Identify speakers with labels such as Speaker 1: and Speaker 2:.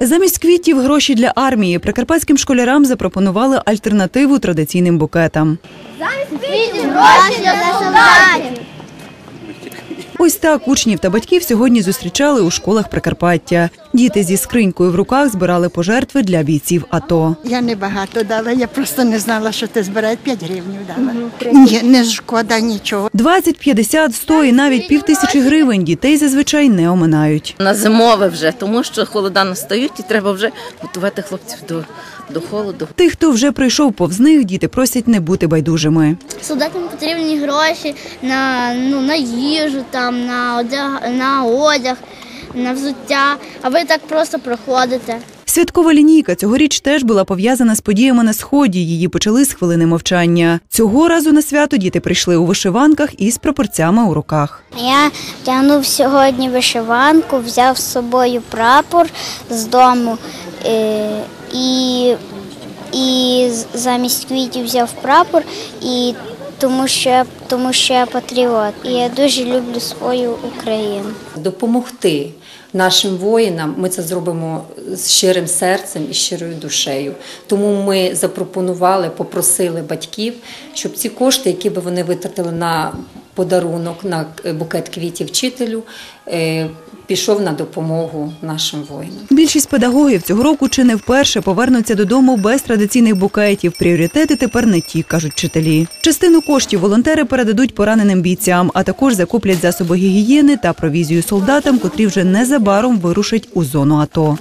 Speaker 1: Замість квітів гроші для армії прикарпатським школярам запропонували альтернативу традиційним букетам.
Speaker 2: Гроші для солдатів.
Speaker 1: Ось так учнів та батьків сьогодні зустрічали у школах Прикарпаття. Діти зі скринькою в руках збирали пожертви для бійців АТО.
Speaker 3: Я не багато дала, я просто не знала, що ти збираєш 5 гривень дала. Ні, не шкода нічого.
Speaker 1: 20, 50, 100 і навіть півтисячі гривень дітей зазвичай не оминають.
Speaker 4: на зимове вже, тому що холода настають і треба вже готувати хлопців до, до холоду.
Speaker 1: Тих, хто вже прийшов повз них, діти просять не бути байдужими.
Speaker 2: Солдатам потрібні гроші на, ну, на їжу, там, на, одяг, на одяг, на взуття, а ви так просто проходите.
Speaker 1: Святкова лінійка цьогоріч теж була пов'язана з подіями на сході. Її почали з хвилини мовчання. Цього разу на свято діти прийшли у вишиванках із прапорцями у руках.
Speaker 5: Я тягнув сьогодні вишиванку, взяв з собою прапор з дому е, і, і замість квітів взяв прапор, і тому що, я- тому що я патріот. І я дуже люблю свою Україну.
Speaker 6: допомогти нашим воїнам. Ми це зробимо з щирим серцем і щирою душею. Тому ми запропонували, попросили батьків, щоб ці кошти, які би вони витратили на подарунок, на букет квітів вчителю, е, пішов на допомогу нашим воїнам.
Speaker 1: Більшість педагогів цього року чи не вперше повернуться додому без традиційних букетів. Пріоритети тепер не ті, кажуть вчителі. Частину коштів волонтери передадуть пораненим бійцям, а також закуплять засоби гігієни та провізію солдатам, котрі вже незабаром вирушать у зону АТО.